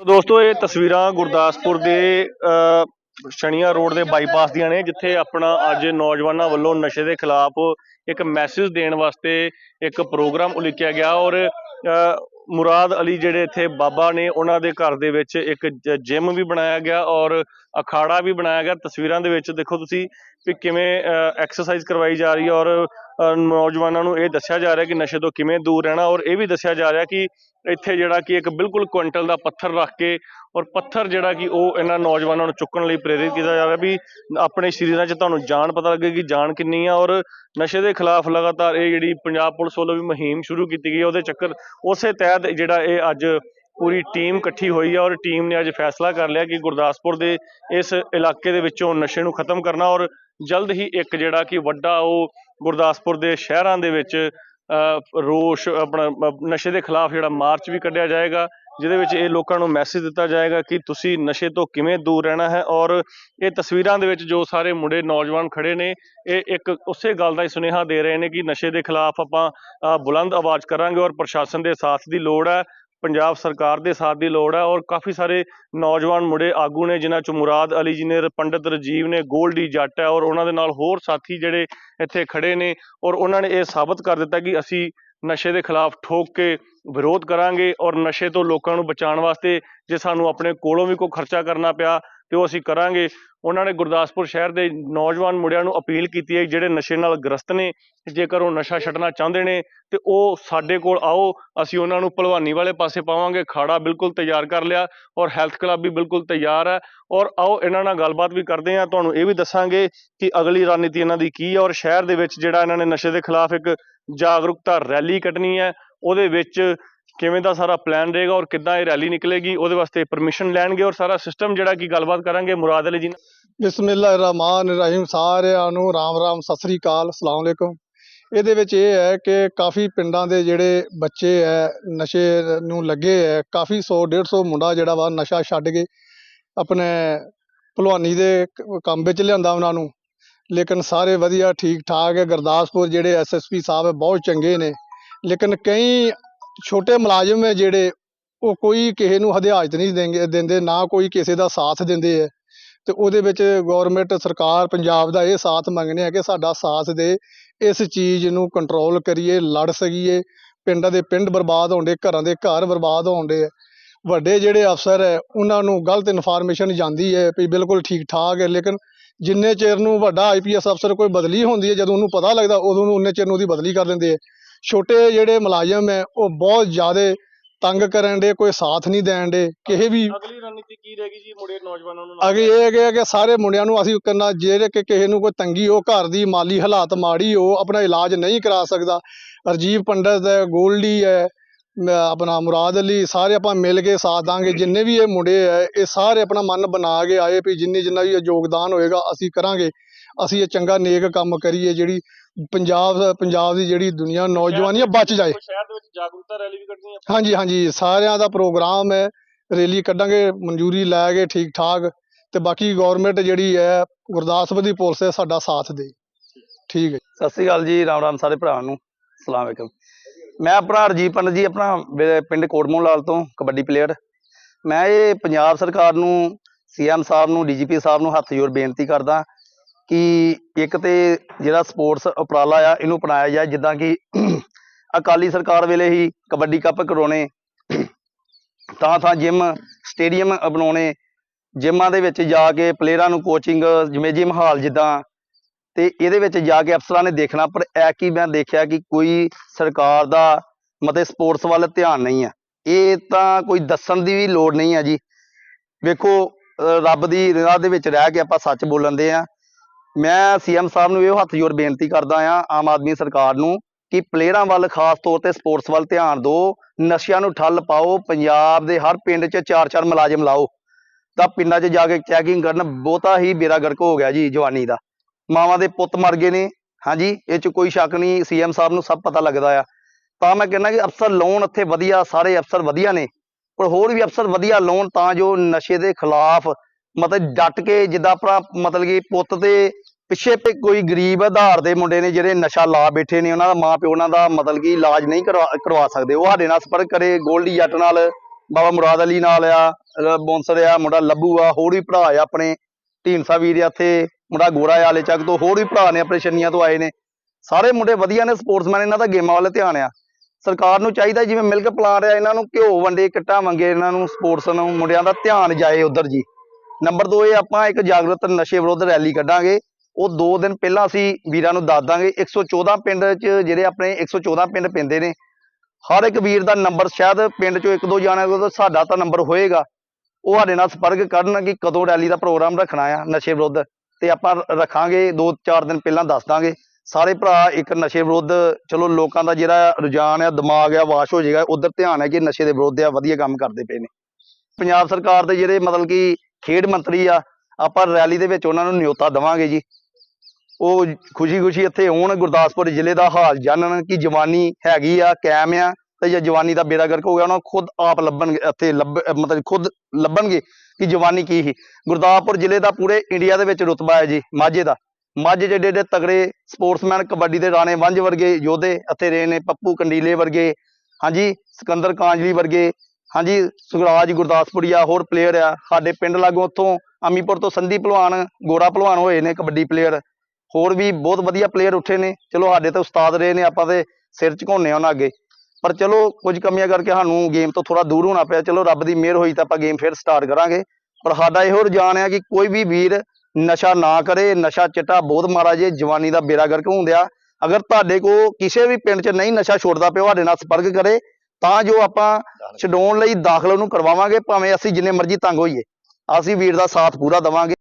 ਦੋਸਤੋ ਇਹ ਤਸਵੀਰਾਂ ਗੁਰਦਾਸਪੁਰ ਦੇ ਅ, ਸ਼ਨੀਆ ਰੋਡ ਦੇ ਬਾਈਪਾਸ ਦੀਆਂ ਨੇ ਜਿੱਥੇ ਆਪਣਾ ਅੱਜ ਨੌਜਵਾਨਾਂ ਵੱਲੋਂ ਨਸ਼ੇ ਦੇ ਖਿਲਾਫ ਇੱਕ ਮੈਸੇਜ ਦੇਣ ਵਾਸਤੇ ਇੱਕ ਪ੍ਰੋਗਰਾਮ ਉਲੀਕਿਆ ਗਿਆ ਔਰ ਮੁਰਾਦ ਅਲੀ ਜਿਹੜੇ ਇੱਥੇ ਬਾਬਾ ਨੇ ਉਹਨਾਂ ਦੇ ਘਰ ਦੇ ਵਿੱਚ ਇੱਕ ਜਿਮ ਵੀ ਬਣਾਇਆ ਗਿਆ ਔਰ ਅਖਾੜਾ ਵੀ ਬਣਾਇਆ ਗਿਆ ਤਸਵੀਰਾਂ ਦੇ ਵਿੱਚ। ਦੇਖੋ ਤੁਸੀਂ ਵੀ ਕਿਵੇਂ ਐਕਸਰਸਾਈਜ਼ ਕਰਵਾਈ ਜਾ ਰਹੀ ਹੈ ਔਰ ਨੌਜਵਾਨਾਂ ਨੂੰ ਇਹ ਦੱਸਿਆ ਜਾ ਰਿਹਾ ਕਿ ਨਸ਼ੇ ਤੋਂ ਕਿਵੇਂ ਦੂਰ ਰਹਿਣਾ ਔਰ ਇਹ ਵੀ ਦੱਸਿਆ ਜਾ ਰਿਹਾ ਕਿ ਇੱਥੇ ਜਿਹੜਾ ਕਿ ਇੱਕ ਬਿਲਕੁਲ ਕੁਇੰਟਲ ਦਾ ਪੱਥਰ ਰੱਖ ਕੇ ਔਰ ਪੱਥਰ ਜਿਹੜਾ ਕਿ ਉਹ ਇਹਨਾਂ ਨੌਜਵਾਨਾਂ ਨੂੰ ਚੁੱਕਣ ਲਈ ਪ੍ਰੇਰਿਤ ਕੀਤਾ ਜਾ ਰਿਹਾ ਵੀ ਆਪਣੇ ਸਰੀਰਾਂ 'ਚ ਤੁਹਾਨੂੰ ਜਾਨ ਪਤਾ ਲੱਗੇਗੀ, ਜਾਨ ਕਿੰਨੀ ਆ ਔਰ ਨਸ਼ੇ ਦੇ ਖਿਲਾਫ ਲਗਾਤਾਰ ਇਹ ਜਿਹੜੀ ਪੰਜਾਬ ਪੁਲਿਸ ਵੱਲੋਂ ਵੀ ਮੁਹਿੰਮ ਸ਼ੁਰੂ ਕੀਤੀ ਗਈ ਉਹਦੇ ਚੱਕਰ ਉਸੇ ਤਹਿਤ ਜਿਹੜਾ ਇਹ ਅੱਜ ਪੂਰੀ ਟੀਮ ਇਕੱਠੀ ਹੋਈ ਹੈ ਔਰ ਟੀਮ ਨੇ ਅੱਜ ਫੈਸਲਾ ਕਰ ਲਿਆ ਕਿ ਗੁਰਦਾਸਪੁਰ ਦੇ ਇਸ ਇਲਾਕੇ ਦੇ ਵਿੱਚੋਂ ਨਸ਼ੇ ਨੂੰ ਖਤਮ ਕਰਨਾ ਔਰ ਜਲਦ ਹੀ ਇੱਕ ਜਿਹੜਾ ਕਿ ਵੱਡਾ ਉਹ ਗੁਰਦਾਸਪੁਰ ਦੇ ਸ਼ਹਿਰਾਂ ਦੇ ਵਿੱਚ ਰੋਸ਼ ਆਪਣਾ ਨਸ਼ੇ ਦੇ ਖਿਲਾਫ ਜਿਹੜਾ ਮਾਰਚ ਵੀ ਕੱਢਿਆ ਜਾਏਗਾ, ਜਿਹਦੇ ਵਿੱਚ ਇਹ ਲੋਕਾਂ ਨੂੰ ਮੈਸੇਜ ਦਿੱਤਾ ਜਾਏਗਾ ਕਿ ਤੁਸੀਂ ਨਸ਼ੇ ਤੋਂ ਕਿਵੇਂ ਦੂਰ ਰਹਿਣਾ ਹੈ ਔਰ ਇਹ ਤਸਵੀਰਾਂ ਦੇ ਵਿੱਚ ਜੋ ਸਾਰੇ ਮੁੰਡੇ ਨੌਜਵਾਨ ਖੜੇ ਨੇ, ਇਹ ਇੱਕ ਉਸੇ ਗੱਲ ਦਾ ਹੀ ਸੁਨੇਹਾ ਦੇ ਰਹੇ ਨੇ ਕਿ ਨਸ਼ੇ ਦੇ ਖਿਲਾਫ ਆਪਾਂ ਬੁਲੰਦ ਆਵਾਜ਼ ਕਰਾਂਗੇ ਔਰ ਪ੍ਰਸ਼ਾਸਨ ਦੇ ਸਾਥ ਦੀ ਲੋੜ ਹੈ ਪੰਜਾਬ ਸਰਕਾਰ ਦੇ ਸਾਥ ਦੀ ਲੋੜ ਹੈ ਔਰ ਕਾਫੀ ਸਾਰੇ ਨੌਜਵਾਨ ਮੁੰਡੇ ਆਗੂ ਨੇ, ਜਿਨ੍ਹਾਂ ਚ ਮੁਰਾਦ ਅਲੀ ਜੀ ਨੇ, ਪੰਡਿਤ ਰਜੀਵ ਨੇ, ਗੋਲਡੀ ਜੱਟ ਹੈ ਔਰ ਉਹਨਾਂ ਦੇ ਨਾਲ ਹੋਰ ਸਾਥੀ ਜਿਹੜੇ ਇੱਥੇ ਖੜੇ ਨੇ ਔਰ ਉਹਨਾਂ ਨੇ ਇਹ ਸਾਬਤ ਕਰ ਦਿੱਤਾ ਕਿ ਅਸੀਂ ਨਸ਼ੇ ਦੇ ਖਿਲਾਫ ਠੋਕ ਕੇ ਵਿਰੋਧ ਕਰਾਂਗੇ ਔਰ ਨਸ਼ੇ ਤੋਂ ਲੋਕਾਂ ਨੂੰ ਬਚਾਉਣ ਵਾਸਤੇ ਜੇ ਸਾਨੂੰ ਆਪਣੇ ਕੋਲੋਂ ਵੀ ਕੋਈ ਖਰਚਾ ਕਰਨਾ ਪਿਆ ਤੇ ਉਹ ਅਸੀਂ ਕਰਾਂਗੇ। ਉਹਨਾਂ ਨੇ ਗੁਰਦਾਸਪੁਰ ਸ਼ਹਿਰ ਦੇ ਨੌਜਵਾਨ ਮੁੰਡਿਆਂ ਨੂੰ ਅਪੀਲ ਕੀਤੀ ਹੈ, ਜਿਹੜੇ ਨਸ਼ੇ ਨਾਲ ਗ੍ਰਸਤ ਨੇ, ਜੇਕਰ ਉਹ ਨਸ਼ਾ ਛੱਡਣਾ ਚਾਹੁੰਦੇ ਨੇ, ਤੇ ਉਹ ਸਾਡੇ ਕੋਲ ਆਓ, ਅਸੀਂ ਉਹਨਾਂ ਨੂੰ ਭਲਵਾਨੀ ਵਾਲੇ ਪਾਸੇ ਪਾਵਾਂਗੇ। ਖਾੜਾ ਬਿਲਕੁਲ ਤਿਆਰ ਕਰ ਲਿਆ ਔਰ ਹੈਲਥ ਕਲੱਬ ਵੀ ਬਿਲਕੁਲ ਤਿਆਰ ਹੈ ਔਰ ਆਓ, ਇਹਨਾਂ ਨਾਲ ਗੱਲਬਾਤ ਵੀ ਕਰਦੇ ਹਾਂ। ਤੁਹਾਨੂੰ ਇਹ ਵੀ ਦੱਸਾਂਗੇ ਕਿ ਅਗਲੀ ਰਣਨੀਤੀ ਇਹਨਾਂ ਦੀ ਕੀ ਹੈ ਔਰ ਸ਼ਹਿਰ ਦੇ ਵਿੱਚ ਜਿਹੜਾ ਇਹਨਾਂ ਨੇ ਨਸ਼ੇ ਦੇ ਖਿਲਾਫ ਇੱਕ ਜਾਗਰੂਕਤਾ ਰੈਲੀ ਕੱਢਣੀ ਹੈ, ਉਹਦੇ ਵਿੱਚ ਕਿਵੇਂ ਦਾ ਸਾਰਾ ਪਲਾਨ ਰਹੇਗਾ ਔਰ ਕਿੱਦਾਂ ਇਹ ਰੈਲੀ ਨਿਕਲੇਗੀ, ਉਹਦੇ ਵਾਸਤੇ ਪਰਮਿਸ਼ਨ ਲੈਣਗੇ ਔਰ ਸਾਰਾ ਸਿਸਟਮ ਜਿਹੜਾ ਕੀ ਗੱਲਬਾਤ ਕਰਾਂਗੇ ਮੁਰਾਦ ਅਲੀ ਜੀ ਨਾਲ। ਬਿਸਮਿਲ੍ਲਾ ਰਹਿਮਾਨ ਰਹੀਮ ਸਾਰਿਆਂ ਨੂੰ ਰਾਮ ਰਾਮ, ਸਤਿ ਸ੍ਰੀ ਅਕਾਲ, ਅਸਲਾਮ ਅਲੈਕੁਮ। ਇਹਦੇ ਵਿੱਚ ਇਹ ਹੈ ਕਿ ਕਾਫੀ ਪਿੰਡਾਂ ਦੇ ਜਿਹੜੇ ਬੱਚੇ ਹੈ, ਨਸ਼ੇ ਨੂੰ ਲੱਗੇ ਹੈ, ਕਾਫੀ 100 150 ਮੁੰਡਾ ਜਿਹੜਾ ਵਾ ਨਸ਼ਾ ਛੱਡ ਕੇ ਆਪਣੇ ਭਲਵਾਨੀ ਦੇ ਕੰਮ ਵਿੱਚ ਲਿਆਂਦਾ ਉਹਨਾਂ ਨੂੰ। ਲੇਕਿਨ ਸਾਰੇ ਵਧੀਆ ਠੀਕ ਠਾਕ ਹੈ, ਗੁਰਦਾਸਪੁਰ ਜਿਹੜੇ ਐਸਐਸਪੀ ਸਾਹਿਬ ਹੈ, ਬਹੁਤ ਚੰਗੇ ਨੇ। ਲੇਕਿਨ ਕਈ ਛੋਟੇ ਮੁਲਾਜ਼ਮ ਹੈ ਜਿਹੜੇ, ਉਹ ਕੋਈ ਕਿਸੇ ਨੂੰ ਹਦਾਇਤ ਨਹੀਂ ਦੇਂਗੇ, ਦਿੰਦੇ, ਨਾ ਕੋਈ ਕਿਸੇ ਦਾ ਸਾਥ ਦਿੰਦੇ ਹੈ। ਤੇ ਉਹਦੇ ਵਿੱਚ ਗਵਰਨਮੈਂਟ ਸਰਕਾਰ ਪੰਜਾਬ ਦਾ ਇਹ ਸਾਥ ਮੰਗਨੇ ਆ ਕਿ ਸਾਡਾ ਸਾਥ ਦੇ, ਇਸ ਚੀਜ਼ ਨੂੰ ਕੰਟਰੋਲ ਕਰੀਏ, ਲੜ ਸਕੀਏ। ਪਿੰਡਾਂ ਦੇ ਪਿੰਡ ਬਰਬਾਦ ਹੋਣਦੇ ਘਰਾਂ ਦੇ ਘਰ ਬਰਬਾਦ ਹੋਣਦੇ ਵੱਡੇ ਜਿਹੜੇ ਅਫਸਰ ਹੈ, ਉਹਨਾਂ ਨੂੰ ਗਲਤ ਇਨਫੋਰਮੇਸ਼ਨ ਜਾਂਦੀ ਹੈ ਵੀ ਬਿਲਕੁਲ ਠੀਕ ਠਾਕ ਹੈ, ਲੇਕਿਨ ਜਿੰਨੇ ਚਿਰ ਨੂੰ ਵੱਡਾ ਆਈਪੀਐਸ ਅਫਸਰ ਕੋਈ ਬਦਲੀ ਹੁੰਦੀ ਹੈ, ਜਦੋਂ ਉਹਨੂੰ ਪਤਾ ਲੱਗਦਾ, ਉਦੋਂ ਨੂੰ ਉਹਨੇ ਚਿਰ ਨੂੰ ਉਹਦੀ ਬਦਲੀ ਕਰ ਦਿੰਦੇ ਹੈ। ਛੋਟੇ ਜਿਹੜੇ ਮੁਲਾਜ਼ਮ ਹੈ ਉਹ ਬਹੁਤ ਜ਼ਿਆਦਾ ਤੰਗ ਕਰਨ ਦੇ ਕੋਈ ਸਾਥ ਨਹੀਂ ਦੇਣ ਦੇ ਕਿਸੇ ਵੀ ਅਗਲੀ ਰਣਨੀਤੀ ਕੀ ਰਹੇਗੀ ਜੀ ਮੁੰਡੇ ਨੌਜਵਾਨਾਂ ਨੂੰ ਅਗੇ ਇਹ ਹੈਗਾ ਕਿ ਸਾਰੇ ਮੁੰਡਿਆਂ ਨੂੰ ਅਸੀਂ ਕਰਨਾ ਜਿਹੜੇ ਕਿ ਕਿਸੇ ਨੂੰ ਕੋਈ ਤੰਗੀ ਹੋ ਘਰ ਦੀ ਮਾਲੀ ਹਾਲਾਤ ਮਾੜੀ ਹੋ ਆਪਣਾ ਇਲਾਜ ਨਹੀਂ ਕਰਾ ਸਕਦਾ। ਰਜੀਵ ਪੰਡਤ ਹੈ ਗੋਲਡੀ ਹੈ ਆਪਣਾ ਮੁਰਾਦ ਅਲੀ ਸਾਰੇ ਆਪਾਂ ਮਿਲ ਕੇ ਸਾਥ ਦਾਂਗੇ। ਜਿੰਨੇ ਵੀ ਇਹ ਮੁੰਡੇ ਹੈ ਇਹ ਸਾਰੇ ਆਪਣਾ ਮਨ ਬਣਾ ਕੇ ਆਏ ਵੀ ਜਿੰਨੀ ਜਿੰਨਾ ਵੀ ਯੋਗਦਾਨ ਹੋਏਗਾ ਅਸੀਂ ਕਰਾਂਗੇ। ਅਸੀਂ ਇਹ ਚੰਗਾ ਨੇਕ ਕੰਮ ਕਰੀਏ ਜਿਹੜੀ ਪੰਜਾਬ ਪੰਜਾਬ ਦੀ ਜਿਹੜੀ ਦੁਨੀਆ ਨੌਜਵਾਨੀ ਹੈ ਬਚ ਜਾਏ। ਸ਼ਹਿਰ ਦੇ ਵਿੱਚ ਜਾਗਰੂਕਤਾ ਰੈਲੀ ਵੀ ਕੱਢਣੀ ਹੈ? ਹਾਂਜੀ ਹਾਂਜੀ। ਸਾਰਿਆਂ ਦਾ ਪ੍ਰੋਗਰਾਮ ਹੈ। ਰੈਲੀ ਕੱਢਾਂਗੇ ਮਨਜ਼ੂਰੀ ਲੈ ਕੇ ਠੀਕ ਠਾਕ ਤੇ ਬਾਕੀ ਗਵਰਨਮੈਂਟ ਜਿਹੜੀ ਹੈ ਗੁਰਦਾਸਪੁਰ ਦੀ ਪੁਲਿਸ ਹੈ ਸਾਡਾ ਸਾਥ ਦੇ। ਠੀਕ ਹੈ ਸਤਿ ਸ੍ਰੀ ਅਕਾਲ ਜੀ ਰਾਮ ਰਾਮ ਸਾਰੇ ਭਰਾਵਾਂ ਨੂੰ। ਸਲਾਮ ਅਲੈਕਮ। ਮੈਂ ਆਪਣਾ ਰਜੀਵ ਪੰਡਤ ਜੀ ਆਪਣਾ ਪਿੰਡ ਕੋਟਮੋਹ ਲਾਲ ਤੋਂ ਕਬੱਡੀ ਪਲੇਅਰ ਮੈਂ ਇਹ ਪੰਜਾਬ ਸਰਕਾਰ ਨੂੰ ਸੀਐਮ ਸਾਹਿਬ ਨੂੰ ਡੀਜੀਪੀ ਸਾਹਿਬ ਨੂੰ ਹੱਥ ਜੋੜ ਬੇਨਤੀ ਕਰਦਾ। ਕਿ ਇੱਕ ਤੇ ਜਿਹੜਾ ਸਪੋਰਟਸ ਉਪਰਾਲਾ ਆ, ਇਹਨੂੰ ਅਪਣਾਇਆ ਜਾਏ, ਜਿੱਦਾਂ ਕਿ ਅਕਾਲੀ ਸਰਕਾਰ ਵੇਲੇ ਹੀ ਕਬੱਡੀ ਕੱਪ ਕਰਾਉਣੇ, ਤਾਂ ਤਾਂ ਜਿਮ ਸਟੇਡੀਅਮ ਬਣਾਉਣੇ ਜਿਮਾਂ ਦੇ ਵਿੱਚ ਜਾ ਕੇ ਪਲੇਅਰਾਂ ਨੂੰ ਕੋਚਿੰਗ ਜਿਵੇਂ ਜਿਮ ਹਾਲ ਜਿੱਦਾਂ, ਤੇ ਇਹਦੇ ਵਿੱਚ ਜਾ ਕੇ ਅਫਸਰਾਂ ਨੇ ਦੇਖਣਾ, ਪਰ ਐ ਕੀ ਮੈਂ ਦੇਖਿਆ ਕਿ ਕੋਈ ਸਰਕਾਰ ਦਾ ਮਤੇ ਸਪੋਰਟਸ ਵੱਲ ਧਿਆਨ ਨਹੀਂ ਆ। ਇਹ ਤਾਂ ਕੋਈ ਦੱਸਣ ਦੀ ਵੀ ਲੋੜ ਨਹੀਂ ਆ ਜੀ। ਵੇਖੋ ਰੱਬ ਦੀ ਰਾਹ ਦੇ ਵਿੱਚ ਰਹਿ ਕੇ ਆਪਾਂ ਸੱਚ ਬੋਲਣ ਦੇ ਆ। ਮੈਂ ਸੀਐਮ ਸਾਹਿਬ ਨੂੰ ਇਹ ਹੱਥ ਜੋੜ ਬੇਨਤੀ ਕਰਦਾ ਆ ਆਮ ਆਦਮੀ ਸਰਕਾਰ ਨੂੰ ਕਿ ਪਲੇਅਰਾਂ ਵੱਲ ਖਾਸ ਤੌਰ ਤੇ ਸਪੋਰਟਸ ਵੱਲ ਧਿਆਨ ਦਿਓ, ਨਸ਼ਿਆਂ ਨੂੰ ਠੱਲ ਪਾਓ, ਪੰਜਾਬ ਦੇ ਹਰ ਪਿੰਡ 'ਚ ਚਾਰ ਚਾਰ ਮੁਲਾਜ਼ਮ ਲਾਓ। ਤਾਂ ਪਿੰਡਾਂ 'ਚ ਜਾ ਕੇ ਚੈਕਿੰਗ ਕਰਨ, ਬਹੁਤਾ ਹੀ ਬੇਰਾ ਗਰਕ ਹੋ ਗਿਆ ਜੀ ਜਵਾਨੀ ਦਾ। ਮਾਵਾਂ ਦੇ ਪੁੱਤ ਮਰ ਗਏ ਨੇ, ਹਾਂਜੀ, ਇਹ 'ਚ ਕੋਈ ਸ਼ੱਕ ਨਹੀਂ ਸੀਐਮ ਸਾਹਿਬ ਨੂੰ ਸਭ ਪਤਾ ਲੱਗਦਾ ਆ। ਤਾਂ ਮੈਂ ਕਹਿੰਦਾ ਕਿ ਅਫਸਰ ਲਾਉਣ ਇੱਥੇ ਵਧੀਆ, ਸਾਰੇ ਅਫਸਰ ਵਧੀਆ ਨੇ, ਪਰ ਹੋਰ ਵੀ ਅਫਸਰ ਵਧੀਆ ਲਾਉਣ ਤਾਂ ਜੋ ਨਸ਼ੇ ਦੇ ਖਿਲਾਫ ਮਤਲਬ ਡਟ ਕੇ ਜਿੱਦਾਂ ਆਪਣਾ ਮਤਲਬ ਕਿ ਪੁੱਤ ਦੇ ਪਿੱਛੇ ਤੇ ਕੋਈ ਗਰੀਬ ਆਧਾਰ ਦੇ ਮੁੰਡੇ ਨੇ ਜਿਹੜੇ ਨਸ਼ਾ ਲਾ ਬੈਠੇ ਨੇ, ਉਹਨਾਂ ਦਾ ਮਾਂ ਪਿਓ, ਉਹਨਾਂ ਦਾ ਮਤਲਬ ਕਿ ਇਲਾਜ ਨਹੀਂ ਕਰਵਾ ਕਰਵਾ ਸਕਦੇ। ਉਹ ਸਾਡੇ ਨਾਲ ਸੰਪਰਕ ਕਰੇ, ਗੋਲਡੀ ਜੱਟ ਨਾਲ, ਬਾਬਾ ਮੁਰਾਦ ਅਲੀ ਨਾਲ ਆ ਬੌਂਸਰ ਆ, ਮੁੰਡਾ ਲੱਭੂ ਆ, ਹੋਰ ਵੀ ਭਰਾ ਆ ਆਪਣੇ। ਢੀਂਡਸਾ ਵੀਰ ਆ ਇੱਥੇ, ਮੁੰਡਾ ਗੋਰਾ ਆ, ਆਲੇ ਚੱਕ ਤੋਂ ਹੋਰ ਵੀ ਭਰਾ ਨੇ ਆਪਣੇ ਛੰਨੀਆਂ ਤੋਂ ਆਏ ਨੇ। ਸਾਰੇ ਮੁੰਡੇ ਵਧੀਆ ਨੇ, ਸਪੋਰਟਸਮੈਨ ਇਹਨਾਂ ਦਾ ਗੇਮਾਂ ਵੱਲ ਧਿਆਨ ਆ। ਸਰਕਾਰ ਨੂੰ ਚਾਹੀਦਾ ਜਿਵੇਂ ਮਿਲਕ ਪਲਾਂਟ ਆ, ਇਹਨਾਂ ਨੂੰ ਘਿਓ ਵੰਡੇ, ਕਿੱਟਾਂ ਮੰਗੇ ਇਹਨਾਂ ਨੂੰ ਸਪੋਰਟਸ ਨੂੰ ਮੁੰਡਿਆਂ ਦਾ ਧਿਆਨ ਜਾਏ ਉਧਰ ਜੀ। ਨੰਬਰ 2 ਇਹ ਆਪਾਂ ਇੱਕ ਜਾਗਰਤ ਨਸ਼ੇ ਵਿਰੁੱਧ ਰੈਲੀ ਕੱਢਾਂਗੇ। ਉਹ 2 ਦਿਨ ਪਹਿਲਾਂ ਅਸੀਂ ਵੀਰਾਂ ਨੂੰ ਦੱਸ ਦਾਂਗੇ। 114 ਪਿੰਡ 'ਚ ਜਿਹੜੇ ਆਪਣੇ 114 ਪਿੰਡ ਪੈਂਦੇ ਨੇ, ਹਰ ਇੱਕ ਵੀਰ ਦਾ ਨੰਬਰ ਸ਼ਾਇਦ ਪਿੰਡ 'ਚੋਂ ਇੱਕ ਦੋ ਜਾਣਿਆਂ ਕੋਲ ਸਾਡਾ ਤਾਂ ਨੰਬਰ ਹੋਏਗਾ। ਉਹ ਸਾਡੇ ਨਾਲ ਸੰਪਰਕ ਕਰਨ ਕਿ ਕਦੋਂ ਰੈਲੀ ਦਾ ਪ੍ਰੋਗਰਾਮ ਰੱਖਣਾ ਆ ਨਸ਼ੇ ਵਿਰੁੱਧ। ਤੇ ਆਪਾਂ ਰੱਖਾਂਗੇ 2-4 ਦਿਨ ਪਹਿਲਾਂ ਦੱਸ ਦਾਂਗੇ। ਸਾਰੇ ਭਰਾ ਇੱਕ ਨਸ਼ੇ ਵਿਰੁੱਧ, ਚਲੋ ਲੋਕਾਂ ਦਾ ਜਿਹੜਾ ਰੁਝਾਨ ਆ, ਦਿਮਾਗ ਆ, ਵਾਸ਼ ਹੋ ਜਾਏਗਾ। ਉਧਰ ਧਿਆਨ ਹੈ ਕਿ ਨਸ਼ੇ ਦੇ ਵਿਰੁੱਧ ਆ, ਵਧੀਆ ਕੰਮ ਕਰਦੇ ਪਏ ਨੇ। ਪੰਜਾਬ ਸਰਕਾਰ ਦੇ ਜਿਹੜੇ ਮਤਲਬ ਕਿ ਖੇਡ ਮੰਤਰੀ ਆ, ਆਪਾਂ ਰੈਲੀ ਦੇ ਵਿੱਚ ਉਹਨਾਂ ਨੂੰ ਨਿਯੋਤਾ ਦੇਵਾਂਗੇ ਜੀ। ਉਹ ਖੁਸ਼ੀ-ਖੁਸ਼ੀ ਇੱਥੇ ਆਉਣ ਗੁਰਦਾਸਪੁਰ ਜ਼ਿਲ੍ਹੇ ਦਾ ਹਾਲ ਜਾਣਨ ਕਿ ਜਵਾਨੀ ਹੈਗੀ ਆ, ਕਾਇਮ ਆ ਤੇ ਜੇ ਜਵਾਨੀ ਦਾ ਬੇੜਾ ਗਰਕ ਹੋ ਗਿਆ, ਉਹਨਾਂ ਨੂੰ ਖੁਦ ਆਪ ਲੱਭਣਗੇ ਇੱਥੇ ਲੱਭ, ਮਤਲਬ ਖੁਦ ਲੱਭਣਗੇ ਕਿ ਜਵਾਨੀ ਕੀ ਸੀ। ਗੁਰਦਾਸਪੁਰ ਜ਼ਿਲ੍ਹੇ ਦਾ ਪੂਰੇ ਇੰਡੀਆ ਦੇ ਵਿੱਚ ਰੁਤਬਾ ਹੈ ਜੀ, ਮਾਝੇ ਦਾ। ਮਾਝੇ ਜਿਹੜੇ ਜਿਹੜੇ ਤਗੜੇ ਸਪੋਰਟਸਮੈਨ, ਕਬੱਡੀ ਦੇ ਰਾਣੇ ਵੰਜ ਵਰਗੇ ਯੋਧੇ ਇੱਥੇ ਰਹੇ ਨੇ, ਪੱਪੂ ਕੰਡੀਲੇ ਵਰਗੇ, ਹਾਂਜੀ, ਸਿਕੰਦਰ ਕਾਂਜਲੀ ਵਰਗੇ ਹਾਂਜੀ, ਸੁਖਰਾਜ ਗੁਰਦਾਸਪੁਰੀਆ ਹੋਰ ਪਲੇਅਰ ਆ। ਸਾਡੇ ਪਿੰਡ ਲਾਗੋਂ ਉੱਥੋਂ ਅਮੀਪੁਰ ਤੋਂ ਸੰਧੀ ਭਲਵਾਨ, ਗੋਰਾ ਭਲਵਾਨ ਹੋਏ ਨੇ ਕਬੱਡੀ ਪਲੇਅਰ ਹੋਰ ਵੀ ਬਹੁਤ ਵਧੀਆ ਪਲੇਅਰ ਉੱਠੇ ਨੇ। ਚਲੋ, ਸਾਡੇ ਤਾਂ ਉਸਤਾਦ ਰਹੇ ਨੇ, ਆਪਾਂ ਤੇ ਸਿਰ ਝੁਕਾਉਂਦੇ ਆ ਉਹਨਾਂ ਅੱਗੇ। ਪਰ ਚਲੋ, ਕੁਝ ਕਮੀਆਂ ਕਰਕੇ ਸਾਨੂੰ ਗੇਮ ਤੋਂ ਥੋੜਾ ਦੂਰ ਹੋਣਾ ਪਿਆ। ਚਲੋ, ਰੱਬ ਦੀ ਮਿਹਰ ਹੋਈ ਤਾਂ ਆਪਾਂ ਗੇਮ ਫਿਰ ਸਟਾਰਟ ਕਰਾਂਗੇ। ਪਰ ਸਾਡਾ ਇਹੋ ਰੁਝਾਨ ਹੈ ਕਿ ਕੋਈ ਵੀ ਵੀਰ ਨਸ਼ਾ ਨਾ ਕਰੇ, ਨਸ਼ਾ ਚਿੱਟਾ ਬਹੁਤ ਮਾਰਾ ਜੇ, ਜਵਾਨੀ ਦਾ ਬੇੜਾ ਗਰਕ ਹੁੰਦਿਆ ਅਗਰ ਤੁਹਾਡੇ ਕੋ ਕਿਸੇ ਵੀ ਪਿੰਡ 'ਚ ਨਹੀਂ ਨਸ਼ਾ ਛੋੜਦਾ ਪਿਆ, ਉਹ ਸਾਡੇ ਨਾਲ ਸੰਪਰਕ ਕਰੇ। ਤਾਂ ਜੋ ਆਪਾਂ ਛਡਾਉਣ ਲਈ ਦਾਖਲ ਉਹਨੂੰ ਕਰਵਾਵਾਂਗੇ ਭਾਵੇਂ ਅਸੀਂ ਜਿੰਨੇ ਮਰਜ਼ੀ ਤੰਗ ਹੋਈਏ। ਅਸੀਂ ਵੀਰ ਦਾ ਸਾਥ ਪੂਰਾ ਦੇਵਾਂਗੇ।